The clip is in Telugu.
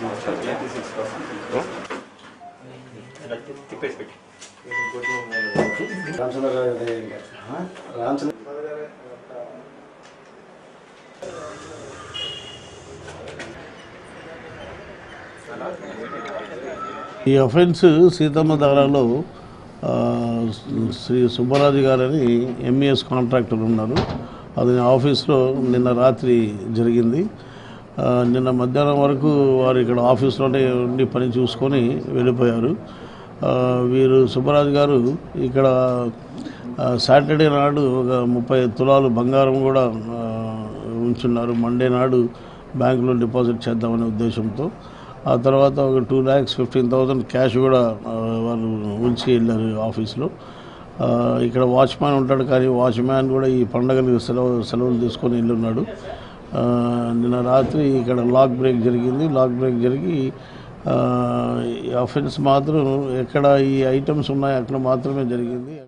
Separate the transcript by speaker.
Speaker 1: ఈ అఫెన్స్ సీతమ్మ దారాలో శ్రీ సుబ్బరాజు గారని ఎంఈఎస్ కాంట్రాక్టర్ ఉన్నారు. అది ఆఫీస్లో నిన్న రాత్రి జరిగింది. నిన్న మధ్యాహ్నం వరకు వారు ఇక్కడ ఆఫీస్లోనే ఉండి పని చూసుకొని వెళ్ళిపోయారు. వీరు సుబ్బరాజు గారు ఇక్కడ సాటర్డే నాడు ఒక ముప్పై తులాలు బంగారం కూడా ఉంచున్నారు. మండే నాడు బ్యాంకులో డిపాజిట్ చేద్దామనే ఉద్దేశంతో. ఆ తర్వాత ఒక two lakhs fifteen thousand cash కూడా వారు వాళ్ళు ఉంచి వెళ్ళారు ఆఫీస్లో. ఇక్కడ వాచ్మ్యాన్ ఉంటాడు కానీ వాచ్మ్యాన్ కూడా ఈ పండగలకు సెలవు సెలవులు తీసుకొని వెళ్ళున్నాడు నిన్న రాత్రి ఇక్కడ లాక్ బ్రేక్ జరిగింది. లాక్ బ్రేక్ జరిగి ఆ, అఫెన్స్ మాత్రం ఎక్కడ ఈ ఐటమ్స్ ఉన్నాయి అక్కడ మాత్రమే జరిగింది.